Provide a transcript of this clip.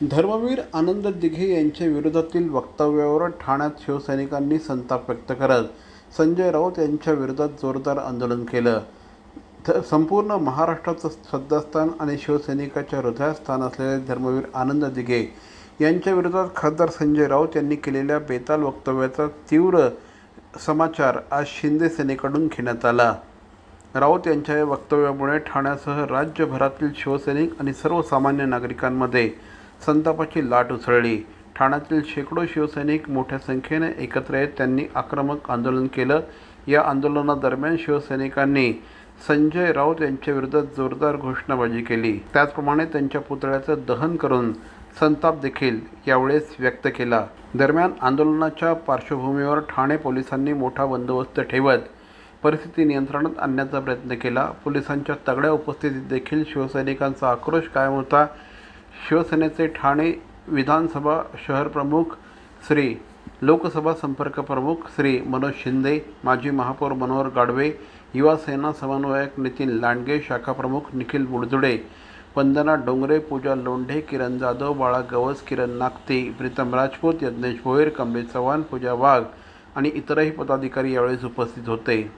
धर्मवीर आनंद दिघे यांच्या विरोधातील वक्तव्यावर ठाण्यात शिवसैनिकांनी संताप व्यक्त करत संजय राऊत यांच्या विरोधात जोरदार आंदोलन केलं. तर संपूर्ण महाराष्ट्राचं श्रद्धास्थान आणि शिवसैनिकाच्या हृदयास्थान असलेले धर्मवीर आनंद दिघे यांच्या विरोधात खासदार संजय राऊत यांनी केलेल्या बेताल वक्तव्याचा तीव्र समाचार आज शिंदे सेनेकडून घेण्यात आला. राऊत यांच्या या वक्तव्यामुळे ठाण्यासह राज्यभरातील शिवसैनिक आणि सर्वसामान्य नागरिकांमध्ये संतापाची लाट उसळली. ठाण्यातील शेकडो शिवसैनिक मोठ्या संख्येने एकत्र येत त्यांनी आक्रमक आंदोलन केलं. या आंदोलनादरम्यान शिवसैनिकांनी संजय राऊत यांच्या जोरदार घोषणाबाजी केली. त्याचप्रमाणे त्यांच्या पुतळ्याचं दहन करून संताप देखील यावेळेस व्यक्त केला. दरम्यान आंदोलनाच्या पार्श्वभूमीवर ठाणे पोलिसांनी मोठा बंदोबस्त ठेवत परिस्थिती नियंत्रणात आणण्याचा प्रयत्न केला. पोलिसांच्या तगड्या उपस्थितीत देखील शिवसैनिकांचा आक्रोश कायम होता. शिवसेनेचे ठाणे विधानसभा शहर प्रमुख श्री लोकसभा संपर्क प्रमुख श्री मनोज शिंदे माजी महापौर मनोहर गाडवे युवा सेना समन्वयक नितीन लांडगे शाखाप्रमुख निखिल बुडजुडे वंदना डोंगरे पूजा लोंढे किरण जाधव बाळा गवस किरण नागते प्रीतम राजपूत यज्ञेश भोईर कमलेश चव्हाण पूजा वाघ आणि इतरही पदाधिकारी यावेळेस उपस्थित होते.